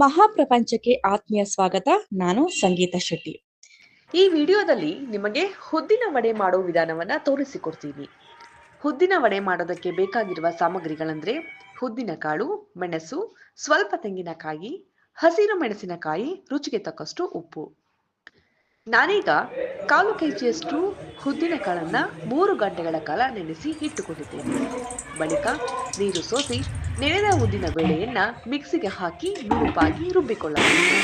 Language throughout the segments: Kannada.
ಮಹಾಪ್ರಪಂಚಕ್ಕೆ ಆತ್ಮೀಯ ಸ್ವಾಗತ. ನಾನು ಸಂಗೀತ ಶೆಟ್ಟಿ. ಈ ವಿಡಿಯೋದಲ್ಲಿ ನಿಮಗೆ ಹುದ್ದಿನ ವಡೆ ಮಾಡೋ ವಿಧಾನವನ್ನ ತೋರಿಸಿಕೊಡ್ತೀನಿ. ಹುದ್ದಿನ ವಡೆ ಮಾಡೋದಕ್ಕೆ ಬೇಕಾಗಿರುವ ಸಾಮಗ್ರಿಗಳಂದ್ರೆ ಹುದ್ದಿನ ಕಾಳು ಮೆಣಸು, ಸ್ವಲ್ಪ ತೆಂಗಿನಕಾಯಿ, ಹಸಿರು ಮೆಣಸಿನಕಾಯಿ, ರುಚಿಗೆ ತಕ್ಕಷ್ಟು ಉಪ್ಪು. ನಾನೀಗ ಕಾಲು ಕೆಜಿಯಷ್ಟು ಹುದ್ದಿನ ಕಾಳನ್ನ ಮೂರು ಗಂಟೆಗಳ ಕಾಲ ನೆನೆಸಿ ಇಟ್ಟುಕೊಂಡಿದ್ದೇನೆ. ಬಳಿಕ ನೀರು ಸೋಸಿ ನೆನೆದ ಉದ್ದಿನ ಬೇಳೆಯನ್ನ ಮಿಕ್ಸಿಗೆ ಹಾಕಿ ನುಣುಪಾಗಿ ರುಬ್ಬಿಕೊಳ್ಳಬೇಕು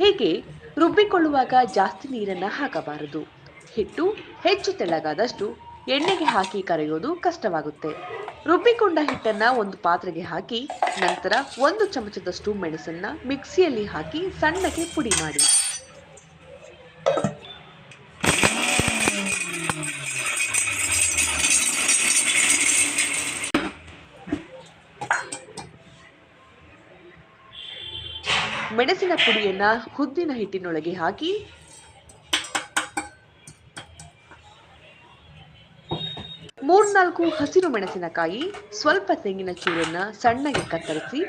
ಹೀಗೆ ರುಬ್ಬಿಕೊಳ್ಳುವಾಗ ಜಾಸ್ತಿ ನೀರನ್ನ ಹಾಕಬಾರದು. ಹಿಟ್ಟು ಹೆಚ್ಚು ತೆಳ್ಳಗಾದಷ್ಟು ಎಣ್ಣೆಗೆ ಹಾಕಿ ಕರೆಯೋದು ಕಷ್ಟವಾಗುತ್ತೆ. ರುಬ್ಬಿಕೊಂಡ ಹಿಟ್ಟನ್ನ ಒಂದು ಪಾತ್ರೆಗೆ ಹಾಕಿ ನಂತರ ಒಂದು ಚಮಚದಷ್ಟು ಮೆಣಸನ್ನ ಮಿಕ್ಸಿಯಲ್ಲಿ ಹಾಕಿ ಸಣ್ಣಗೆ ಪುಡಿ ಮಾಡಿ. ಮೆಣಸಿನ ಪುಡಿಯನ್ನ ಹುದ್ದಿನ ಹಿಟ್ಟಿನೊಳಗೆ ಹಾಕಿ. ಮೂರ್ನಾಲ್ಕು ಹಸಿರು ಮೆಣಸಿನಕಾಯಿ, ಸ್ವಲ್ಪ ತೆಂಗಿನ ಚೂರನ್ನ ಸಣ್ಣಗೆ ಕತ್ತರಿಸಿ,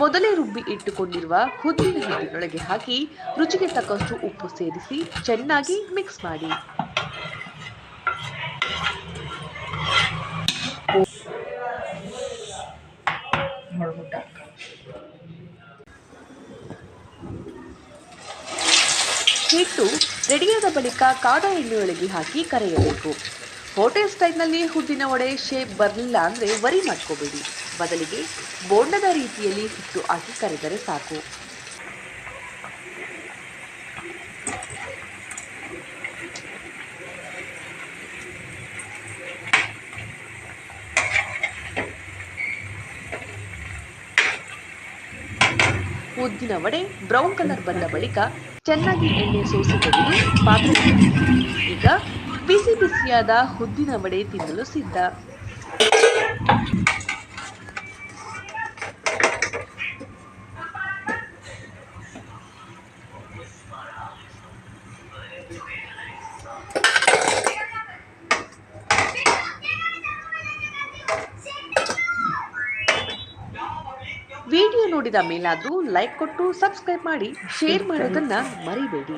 ಮೊದಲೇ ರುಬ್ಬಿ ಇಟ್ಟುಕೊಂಡಿರುವ ಹುದ್ದಿನ ಹಿಟ್ಟಿನೊಳಗೆ ಹಾಕಿ ರುಚಿಗೆ ತಕ್ಕಷ್ಟು ಉಪ್ಪು ಸೇರಿಸಿ ಚೆನ್ನಾಗಿ ಮಿಕ್ಸ್ ಮಾಡಿ. ಹಿಟ್ಟು ರೆಡಿಯಾದ ಬಳಿಕ ಕಾದ ಎಣ್ಣೆಯೊಳಗೆ ಹಾಕಿ ಕರೆಯಬೇಕು. ಹೋಟೆಲ್ ಸ್ಟೈಲ್ನಲ್ಲಿ ಹುದ್ದಿನ ವಡೆ ಶೇಪ್ ಬರಲಿಲ್ಲ ಅಂದರೆ ವರಿ ಮಾಡ್ಕೋಬೇಡಿ. ಬದಲಿಗೆ ಬೋಂಡದ ರೀತಿಯಲ್ಲಿ ಹಿಟ್ಟು ಹಾಕಿ ಕರೆದರೆ ಸಾಕು. ಉದ್ದಿನ ವಡೆ, ಬ್ರೌನ್ ಕಲರ್ ಬಂದ ಬಳಿಕ ಚೆನ್ನಾಗಿ ಎಣ್ಣೆ ಸೋಸಿ ತೆಗೆದು ಪಾತ್ರೆ ಈಗ ಬಿಸಿ ಬಿಸಿಯಾದ ಉದ್ದಿನ ವಡೆ ತಿನ್ನಲು ಸಿದ್ಧ. ವಿಡಿಯೋ ನೋಡಿದ ಮೇಲಾದರೂ ಲೈಕ್ ಕೊಟ್ಟು ಸಬ್ಸ್ಕ್ರೈಬ್ ಮಾಡಿ ಶೇರ್ ಮಾಡೋದನ್ನ ಮರಿಬೇಡಿ.